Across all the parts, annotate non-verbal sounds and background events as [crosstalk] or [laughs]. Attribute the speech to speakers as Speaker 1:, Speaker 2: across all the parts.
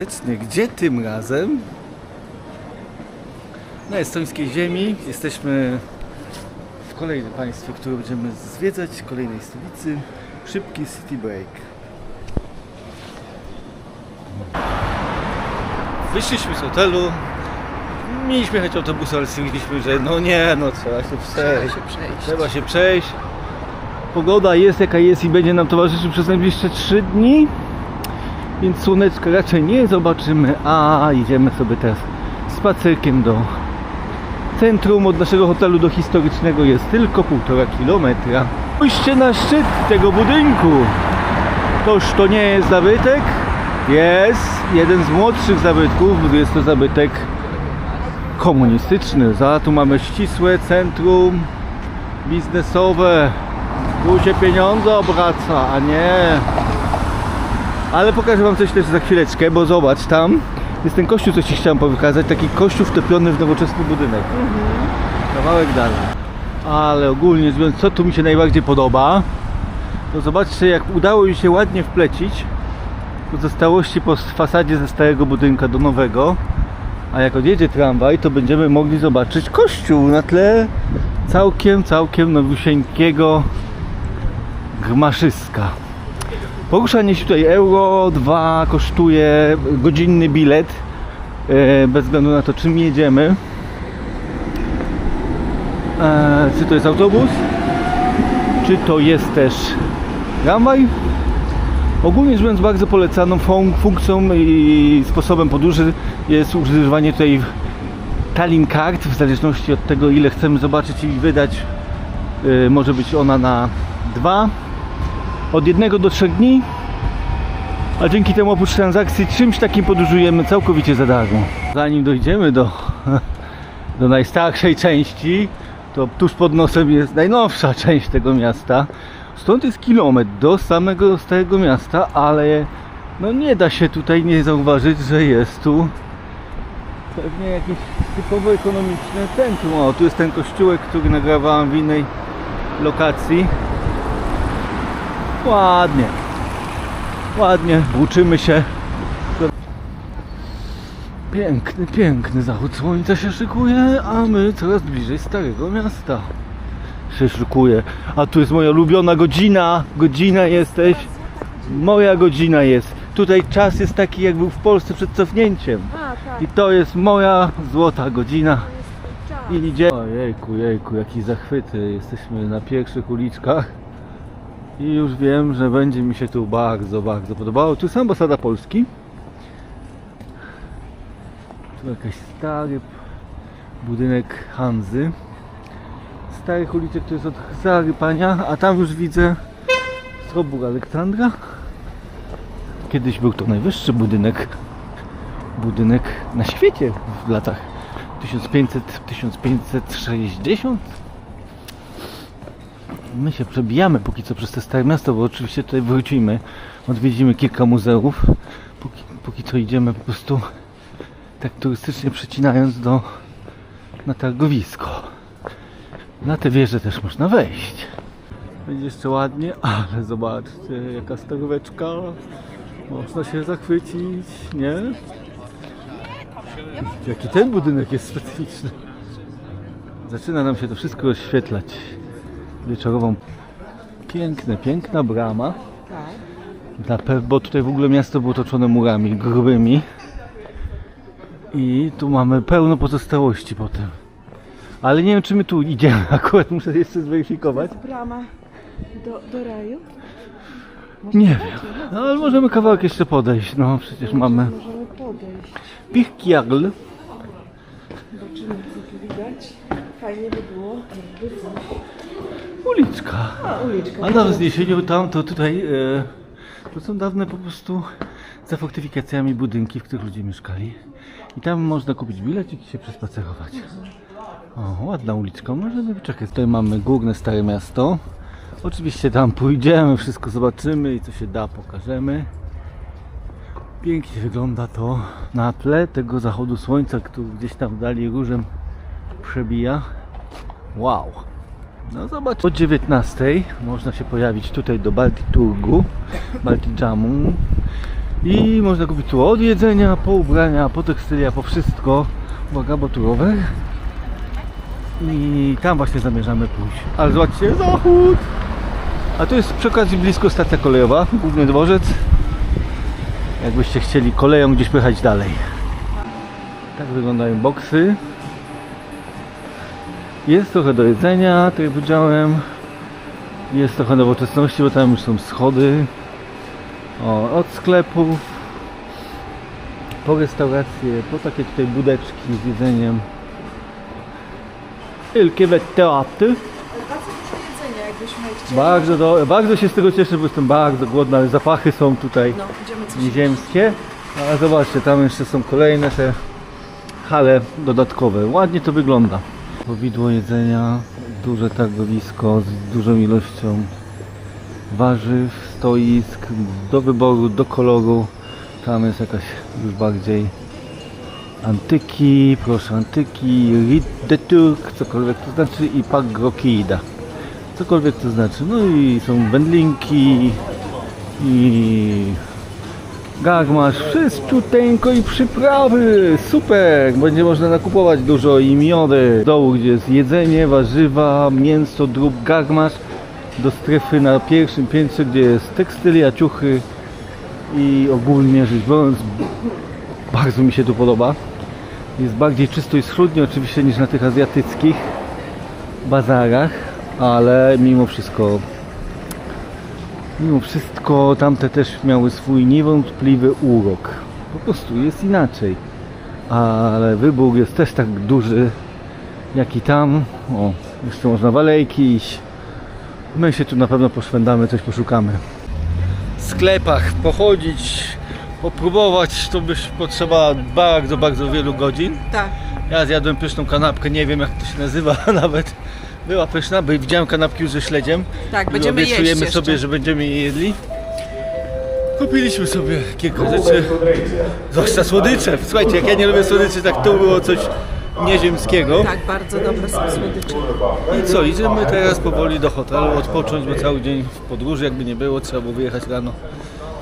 Speaker 1: Serdecznie, Gdzie tym razem? Na estońskiej ziemi. Jesteśmy w kolejnym państwie, które będziemy zwiedzać, kolejnej stolicy. Szybki city break. Wyszliśmy z hotelu. Mieliśmy jechać autobusem, ale stwierdziliśmy, że no nie, no trzeba się przejść.
Speaker 2: się przejść.
Speaker 1: Trzeba się przejść. Pogoda jest jaka jest i będzie nam towarzyszyć przez najbliższe 3 dni. Więc słoneczka raczej nie zobaczymy, a idziemy sobie teraz spacerkiem do centrum. Od naszego hotelu do historycznego jest tylko półtora kilometra. Pójście na szczyt tego budynku. Toż to nie jest zabytek? Jest jeden z młodszych zabytków, jest to zabytek komunistyczny. Za tu mamy ścisłe centrum biznesowe. Tu się pieniądze obraca, a nie ale pokażę wam coś też za chwileczkę, bo zobacz, tam jest ten kościół, co ci chciałem pokazać, taki kościół wtopiony w nowoczesny budynek. Kawałek dalej. Ale ogólnie mówiąc, co tu mi się najbardziej podoba, to zobaczcie, jak udało mi się ładnie wplecić pozostałości po fasadzie ze starego budynka do nowego. A jak odjedzie tramwaj, to będziemy mogli zobaczyć kościół na tle całkiem, całkiem nowusieńkiego gmaszyska. Poruszanie się tutaj euro 2 kosztuje godzinny bilet e, bez względu na to czym jedziemy. E, czy to jest autobus, czy to jest też tramwaj. Ogólnie rzecz biorąc bardzo polecaną fun- funkcją i sposobem podróży jest używanie tutaj Tallinn Card w zależności od tego ile chcemy zobaczyć i wydać e, może być ona na dwa od jednego do trzech dni, a dzięki temu oprócz transakcji czymś takim podróżujemy całkowicie za darmo. Zanim dojdziemy do, [laughs] do najstarszej części, to tuż pod nosem jest najnowsza [laughs] część tego miasta. Stąd jest kilometr do samego starego miasta, ale no nie da się tutaj nie zauważyć, że jest tu pewnie jakieś typowo ekonomiczne centrum. O, tu jest ten kościółek, który nagrywałem w innej lokacji. Ładnie. Ładnie, włóczymy się. Piękny, piękny zachód słońca się szykuje, a my coraz bliżej Starego Miasta się szykuje. A tu jest moja ulubiona godzina. Godzina jesteś. Moja godzina jest. Tutaj czas jest taki, jak był w Polsce przed cofnięciem.
Speaker 2: Tak,
Speaker 1: I to jest moja złota godzina. I idzie. Ojejku, jejku, jaki zachwyty. Jesteśmy na pierwszych uliczkach. I już wiem, że będzie mi się tu bardzo, bardzo podobało. Tu jest ambasada Polski. Tu jakiś stary budynek Hanzy. Starych uliczek to jest od zarypania, a tam już widzę Strobór Aleksandra. Kiedyś był to najwyższy budynek budynek na świecie w latach 1500-1560 My się przebijamy póki co przez te stare miasto, bo oczywiście tutaj wrócimy, odwiedzimy kilka muzeów. Póki, póki co idziemy po prostu tak turystycznie przecinając do na targowisko. Na te wieże też można wejść. Będzie jeszcze ładnie, ale zobaczcie jaka staróweczka. Można się zachwycić, nie? Jaki ten budynek jest specyficzny. Zaczyna nam się to wszystko oświetlać wieczorową. Piękne, piękna brama.
Speaker 2: Tak.
Speaker 1: Na bo tutaj w ogóle miasto było otoczone murami grubymi. I tu mamy pełno pozostałości potem. Ale nie wiem czy my tu idziemy, [laughs] akurat muszę jeszcze zweryfikować.
Speaker 2: Brama do, do raju?
Speaker 1: Nie wiem, no, ale możemy kawałek jeszcze podejść, no przecież mamy
Speaker 2: Możemy podejść.
Speaker 1: Pichkiagl.
Speaker 2: Zobaczymy, co tu widać. Fajnie by było, jakby coś.
Speaker 1: Uliczka.
Speaker 2: A, uliczka.
Speaker 1: A na wzniesieniu tam to tutaj e, to są dawne po prostu za fortyfikacjami budynki, w których ludzie mieszkali. I tam można kupić bilecik i się przespacerować. O, ładna uliczka, możemy wyczekać. Tutaj mamy górne stare miasto. Oczywiście tam pójdziemy, wszystko zobaczymy i co się da pokażemy. Pięknie wygląda to na tle tego zachodu słońca, który gdzieś tam w dali różem przebija. Wow! No zobacz. O 19 można się pojawić tutaj do Baltiturgu, Baltijamu. I można kupić tu od jedzenia, po ubrania, po tekstylia, po wszystko. Uwaga, bo tu rower. I tam właśnie zamierzamy pójść. Ale zobaczcie, zachód! A tu jest przy okazji blisko stacja kolejowa, główny dworzec. Jakbyście chcieli koleją gdzieś pojechać dalej. Tak wyglądają boksy. Jest trochę do jedzenia, tak jak powiedziałem. Jest trochę nowoczesności, bo tam już są schody. O, od sklepów. Po restauracje, po takie tutaj budeczki z jedzeniem. Wielkie teatry.
Speaker 2: Bardzo dużo jedzenia, jakbyśmy chcieli.
Speaker 1: Bardzo, do, bardzo się z tego cieszę, bo jestem bardzo głodny, ale zapachy są tutaj
Speaker 2: No, idziemy coś
Speaker 1: nieziemskie. A zobaczcie, tam jeszcze są kolejne te hale dodatkowe. Ładnie to wygląda. Powidło jedzenia, duże targowisko z dużą ilością warzyw, stoisk, do wyboru, do koloru. Tam jest jakaś już bardziej antyki, proszę antyki, Rit de Turk, cokolwiek to znaczy i Pagrokida. Cokolwiek to znaczy. No i są wędlinki i Gagmasz, wszystciuteńko i przyprawy, super, będzie można nakupować dużo i miody. Z dołu, gdzie jest jedzenie, warzywa, mięso, drób, gagmasz, do strefy na pierwszym piętrze, gdzie jest tekstylia, ciuchy i ogólnie rzecz biorąc, bardzo mi się tu podoba. Jest bardziej czysto i schludnie oczywiście niż na tych azjatyckich bazarach, ale mimo wszystko Mimo wszystko tamte też miały swój niewątpliwy urok. Po prostu jest inaczej. Ale wybór jest też tak duży jak i tam. O, jeszcze można w alejki iść. My się tu na pewno poszwędamy, coś poszukamy. W sklepach pochodzić, popróbować, to byś potrzeba bardzo, bardzo wielu godzin.
Speaker 2: Tak.
Speaker 1: Ja zjadłem pyszną kanapkę, nie wiem jak to się nazywa [laughs] nawet. Była pyszna, bo widziałem kanapki już ze śledziem.
Speaker 2: Tak, będziemy jeść
Speaker 1: obiecujemy
Speaker 2: jeszcze.
Speaker 1: sobie, że będziemy je jedli. Kupiliśmy sobie kilka rzeczy. Zwłaszcza słodycze. Słuchajcie, jak ja nie lubię słodyczy, tak to było coś nieziemskiego.
Speaker 2: Tak, bardzo dobre są słodycze.
Speaker 1: I co, idziemy teraz powoli do hotelu, odpocząć, bo cały dzień w podróży jakby nie było, trzeba było wyjechać rano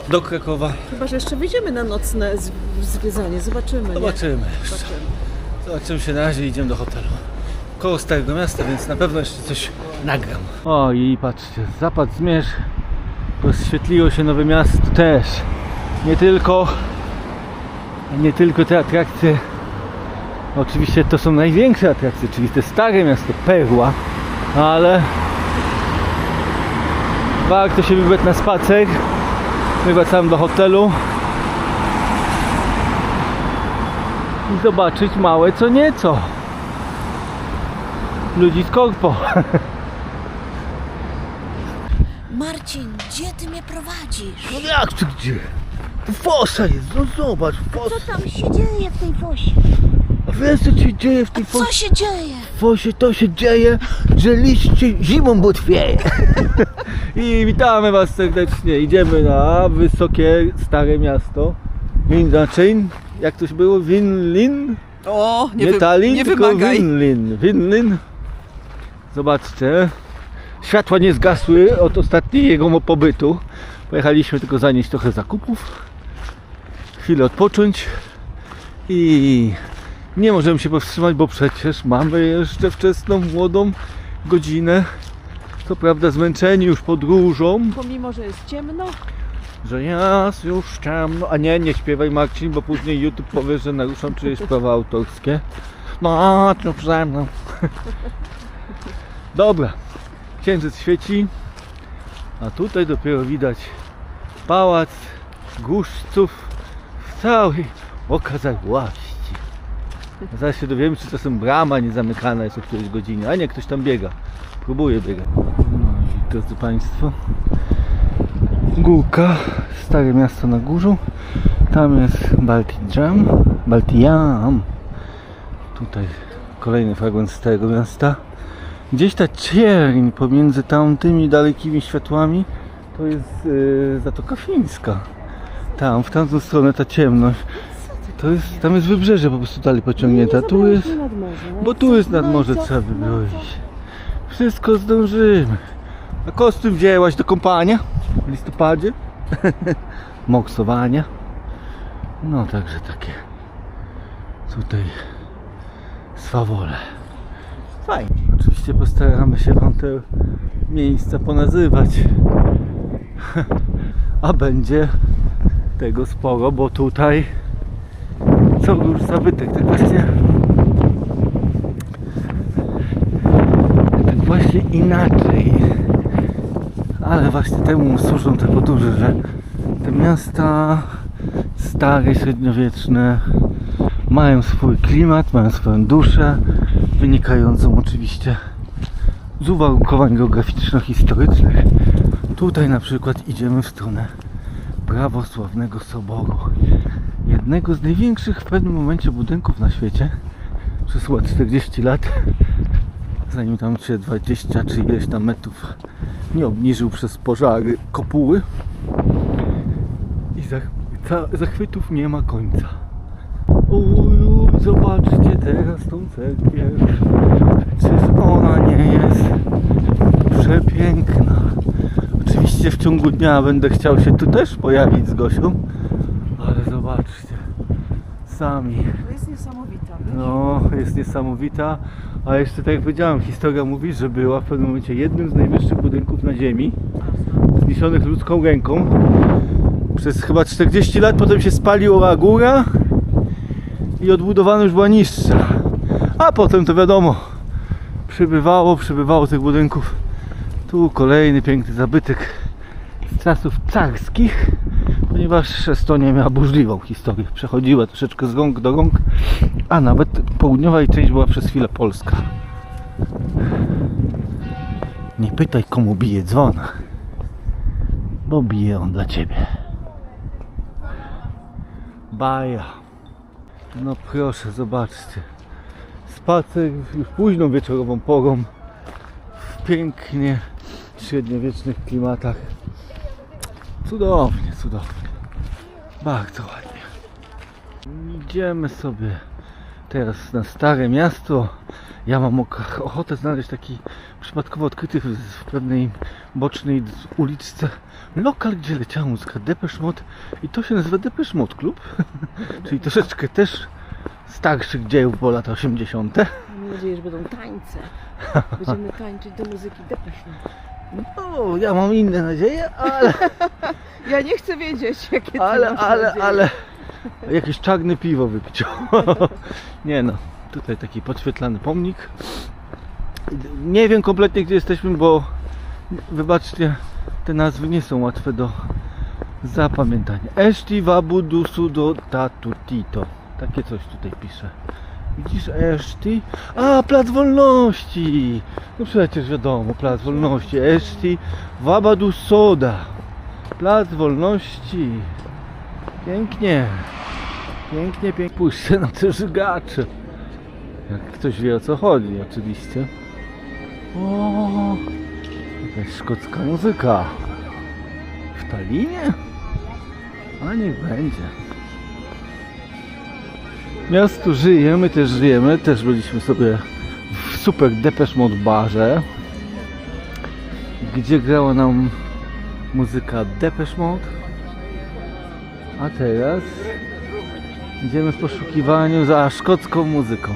Speaker 1: do Krakowa.
Speaker 2: Chyba, że jeszcze wyjdziemy na nocne z- zwiedzanie, zobaczymy. nie?
Speaker 1: Zobaczymy.
Speaker 2: Zobaczymy.
Speaker 1: Zobaczymy się na razie idziemy do hotelu. Koło Starego Miasta, więc na pewno jeszcze coś nagram. O i patrzcie, zapad zmierzch. Rozświetliło się nowe miasto też. Nie tylko nie tylko te atrakcje. Oczywiście to są największe atrakcje, czyli te stare miasto Perła, ale warto się wybrać na spacer. My wracamy do hotelu. i zobaczyć małe co nieco ludzi z korpo.
Speaker 3: Marcin, gdzie ty mnie prowadzisz?
Speaker 1: No jak to gdzie? To fosa jest, no zobacz, fosa.
Speaker 3: Co tam się dzieje w tej fosie?
Speaker 1: A wiesz co się dzieje w tej
Speaker 3: Co
Speaker 1: fosie?
Speaker 3: się dzieje?
Speaker 1: W fosie to się dzieje, że liście zimą butwieje. I witamy was serdecznie. Idziemy na wysokie, stare miasto. Inaczej, jak to się było? Winlin?
Speaker 2: O,
Speaker 1: Nie,
Speaker 2: wy-
Speaker 1: Tallinn,
Speaker 2: nie
Speaker 1: tylko
Speaker 2: wymagaj.
Speaker 1: Winlin. Winlin. Zobaczcie. Światła nie zgasły od ostatniego pobytu. Pojechaliśmy tylko zanieść trochę zakupów. Chwilę odpocząć. I nie możemy się powstrzymać, bo przecież mamy jeszcze wczesną, młodą godzinę. Co prawda zmęczeni już podróżą,
Speaker 2: Pomimo, że jest ciemno,
Speaker 1: że jest już ciemno. A nie, nie śpiewaj Marcin, bo później YouTube powie, że naruszam czyjeś prawa autorskie. No, to przeze mną. [laughs] Dobra, księżyc świeci, a tutaj dopiero widać pałac guszców w całej okazałości. Zaraz się dowiemy, czy czasem brama nie zamykana jest o którejś godzinie, a nie, ktoś tam biega. Próbuje biegać. No i drodzy Państwo, Górka, stare miasto na górzu. Tam jest Baltijam. Baltijam. Tutaj kolejny fragment starego miasta. Gdzieś ta cierń pomiędzy tamtymi dalekimi światłami to jest yy, Zatoka Fińska. Tam, w tamtą stronę ta ciemność. To jest, tam jest wybrzeże po prostu dalej pociągnięte. a Tu jest,
Speaker 2: nad morze.
Speaker 1: bo tu jest nad
Speaker 2: No
Speaker 1: morze trzeba by
Speaker 2: No
Speaker 1: było iść. Wszystko zdążymy. A kostium wzięłaś do kąpania w listopadzie? [laughs] Moksowania. No także takie tutaj swawole. Fajnie. Oczywiście postaramy się Wam te miejsca ponazywać. [laughs] A będzie tego sporo, bo tutaj co już zabytek, tak właśnie tak właśnie inaczej. Ale właśnie temu służą te podróże, że te miasta stare, średniowieczne mają swój klimat, mają swoją duszę, wynikającą oczywiście z uwarunkowań geograficzno-historycznych. Tutaj na przykład idziemy w stronę prawosławnego soboru. Jednego z największych w pewnym momencie budynków na świecie. Przez chyba 40 lat. Zanim tam się 20 czy ileś tam metrów nie obniżył przez pożary kopuły. I za, za, zachwytów nie ma końca. Uju, zobaczcie teraz tą cerkiew. Czyż ona nie jest przepiękna? Oczywiście w ciągu dnia będę chciał się tu też pojawić z Gosią, ale zobaczcie, sami.
Speaker 2: To jest niesamowita. wiesz?
Speaker 1: No, jest niesamowita. A jeszcze tak jak powiedziałem, historia mówi, że była w pewnym momencie jednym z najwyższych budynków na ziemi, zniesionych ludzką ręką. Przez chyba 40 lat potem się spaliła góra i odbudowana już była niższa. A potem to wiadomo, przybywało, przybywało tych budynków. Tu kolejny piękny zabytek z czasów carskich, ponieważ Estonia miała burzliwą historię. Przechodziła troszeczkę z rąk do rąk, a nawet południowa jej część była przez chwilę polska. Nie pytaj komu bije dzwon, bo bije on dla ciebie. Baja. No proszę, zobaczcie. Spacer już późną wieczorową porą w pięknie średniowiecznych klimatach. Cudownie, cudownie. Bardzo ładnie. Idziemy sobie teraz na Stare Miasto. Ja mam ochotę znaleźć taki przypadkowo odkryty w, pewnej bocznej uliczce lokal, gdzie leciała muzyka Depeche Mode i to się nazywa Depeche Mode Club, [laughs] czyli troszeczkę też starszych dziejów, bo lata 80.
Speaker 2: Mam nadzieję, że będą tańce. [laughs] Będziemy tańczyć do muzyki Depeche Mode.
Speaker 1: No, ja mam inne nadzieje, ale, [laughs]
Speaker 2: Ja nie chcę wiedzieć, jakie
Speaker 1: ale, ale,
Speaker 2: nadzieje.
Speaker 1: ale jakieś czarne piwo wypić. [laughs] Nie no, tutaj taki podświetlany pomnik. Nie wiem kompletnie gdzie jesteśmy, bo wybaczcie, te nazwy nie są łatwe do zapamiętania. Eszti wabudu sudo tatu tito. Takie coś tutaj pisze. Widzisz Eszti? A, Plac Wolności! No przecież wiadomo, Plac Wolności. Eszti wabadu soda. Plac Wolności. Pięknie. Pięknie, pięknie. Puśćcie na te żygacze. Jak ktoś wie o co chodzi, oczywiście. O, jakaś szkocka muzyka. W Talinie? A niech będzie. Miasto żyje, my też żyjemy. Też byliśmy sobie w super Depeche Mode barze, gdzie grała nam muzyka Depeche Mode. A teraz idziemy w poszukiwaniu za szkocką muzyką.